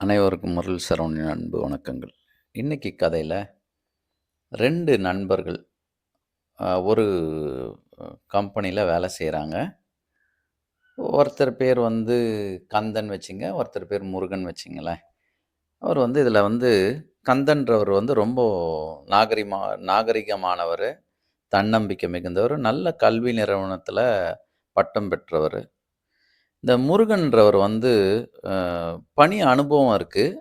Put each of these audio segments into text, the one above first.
அனைவருக்கும் முரள் சரவணின் அன்பு வணக்கங்கள். இன்னைக்கு கதையில் ரெண்டு நண்பர்கள் ஒரு கம்பெனியில் வேலை செய்கிறாங்க ஒருத்தர் பேர் வந்து கந்தன் வச்சுங்க ஒருத்தர் பேர் முருகன் வச்சுங்களேன். அவர் வந்து இதில் வந்து கந்தன்றவர் வந்து ரொம்ப நாகரிகமா நாகரிகமானவர் தன்னம்பிக்கை மிகுந்தவர் நல்ல கல்வி நிறுவனத்தில் பட்டம் பெற்றவர். இந்த முருகன்றவர் வந்து பணி அனுபவம் இருக்குது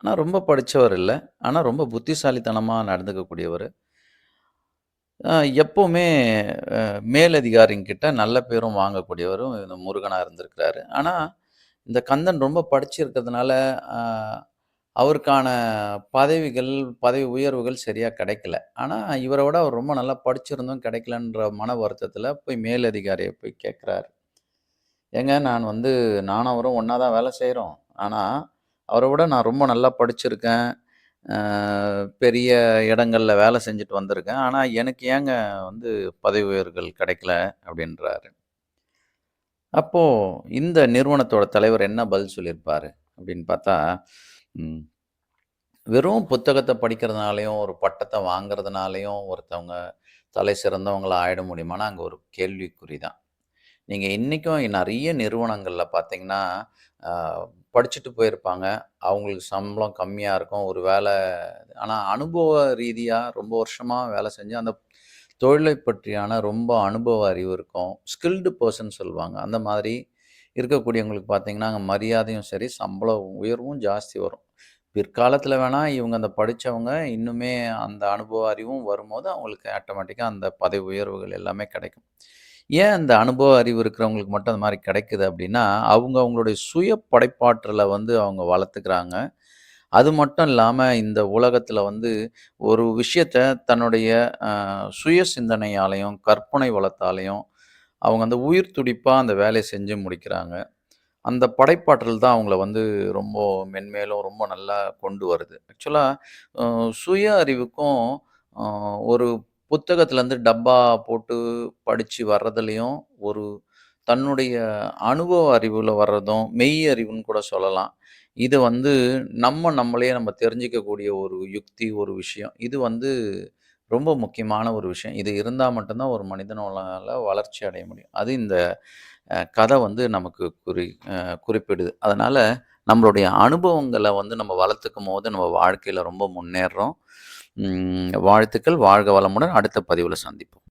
ஆனால் ரொம்ப படித்தவர் இல்லை. ஆனால் ரொம்ப புத்திசாலித்தனமாக நடந்துக்கக்கூடியவர். எப்போவுமே எப்பவுமே மேலதிகாரிங்கிட்ட நல்ல பேரும் வாங்கக்கூடியவரும் இந்த முருகனாக இருந்திருக்கிறாரு. ஆனால் இந்த கந்தன் ரொம்ப படிச்சிருக்கிறதுனால அவருக்கான பதவிகள் பதவி உயர்வுகள் சரியாக கிடைக்கல. ஆனால் இவரை விட அவர் ரொம்ப நல்லா படிச்சிருந்தும் கிடைக்கலன்ற மன வருத்தத்தில் போய் மேலதிகாரியை போய் கேட்குறாரு. ஏங்க நான் வந்து நானும் அவரும் ஒன்றா தான் வேலை செய்கிறோம் ஆனால் அவரை விட நான் ரொம்ப நல்லா படிச்சிருக்கேன். பெரிய இடங்களில் வேலை செஞ்சுட்டு வந்திருக்கேன். ஆனால் எனக்கு ஏங்க வந்து பதவி உயர்வுகள் கிடைக்கல அப்படின்றாரு. அப்போது இந்த நிறுவனத்தோட தலைவர் என்ன பதில் சொல்லியிருப்பார் அப்படின்னு பார்த்தா வெறும் புத்தகத்தை படிக்கிறதுனாலையும் ஒரு பட்டத்தை வாங்குறதுனாலையும் ஒருத்தவங்க தலை சிறந்தவங்களா ஆயிட முடியுமானா அங்கே ஒரு கேள்விக்குறி தான். நீங்கள் இன்றைக்கும் நிறைய நிறுவனங்களில் பார்த்தீங்கன்னா படிச்சுட்டு போயிருப்பாங்க. அவங்களுக்கு சம்பளம் கம்மியாக இருக்கும். ஒரு வேலை ஆனால் அனுபவ ரீதியாக ரொம்ப வருஷமாக வேலை செஞ்சு அந்த தொழிலை பற்றியான ரொம்ப அனுபவ அறிவு இருக்கும். ஸ்கில்டு பர்சன் சொல்லுவாங்க. அந்த மாதிரி இருக்கக்கூடியவங்களுக்கு பார்த்தீங்கன்னா அங்கே மரியாதையும் சரி சம்பள உயர்வும் ஜாஸ்தி வரும். பிற்காலத்தில் வேணால் இவங்க அந்த படித்தவங்க இன்னுமே அந்த அனுபவ அறிவும் வரும்போது அவங்களுக்கு ஆட்டோமேட்டிக்காக அந்த பதவி உயர்வுகள் எல்லாமே கிடைக்கும். ஏன் அந்த அனுபவ அறிவு இருக்கிறவங்களுக்கு மட்டும் அந்த மாதிரி கிடைக்குது அப்படின்னா அவங்க அவங்களுடைய சுய படைப்பாற்றலை வந்து அவங்க வளர்த்துக்கிறாங்க. அது மட்டும் இல்லாமல் இந்த உலகத்தில் வந்து ஒரு விஷயத்த தன்னுடைய சுய சிந்தனையாலையும் கற்பனை வளத்தாலையும் அவங்க அந்த உயிர் துடிப்பாக அந்த வேலையை செஞ்சு முடிக்கிறாங்க. அந்த படைப்பாற்றல் தான் அவங்கள வந்து ரொம்ப மென்மேலும் ரொம்ப நல்லா கொண்டு வருது. ஆக்சுவலாக சுய அறிவுக்கும் ஒரு புத்தகத்துலேருந்து டப்பா போட்டு படித்து வர்றதுலேயும் ஒரு தன்னுடைய அனுபவ அறிவில் வர்றதும் மெய் அறிவுன்னு கூட சொல்லலாம். இது வந்து நம்ம நம்மளையே நம்ம தெரிஞ்சிக்கக்கூடிய ஒரு யுக்தி ஒரு விஷயம். இது வந்து ரொம்ப முக்கியமான ஒரு விஷயம். இது இருந்தால் மட்டும்தான் ஒரு மனிதனால வளர்ச்சி அடைய முடியும். அது இந்த கதை வந்து நமக்கு குறி குறிப்பிடுது. அதனால் நம்மளுடைய அனுபவங்களை வந்து நம்ம வளர்த்துக்கும் போது நம்ம வாழ்க்கையில் ரொம்ப முன்னேறோம் வாழ்த்துக்கள். வாழ்க வளமுடன் அடுத்த பதிவில் சந்திப்போம்.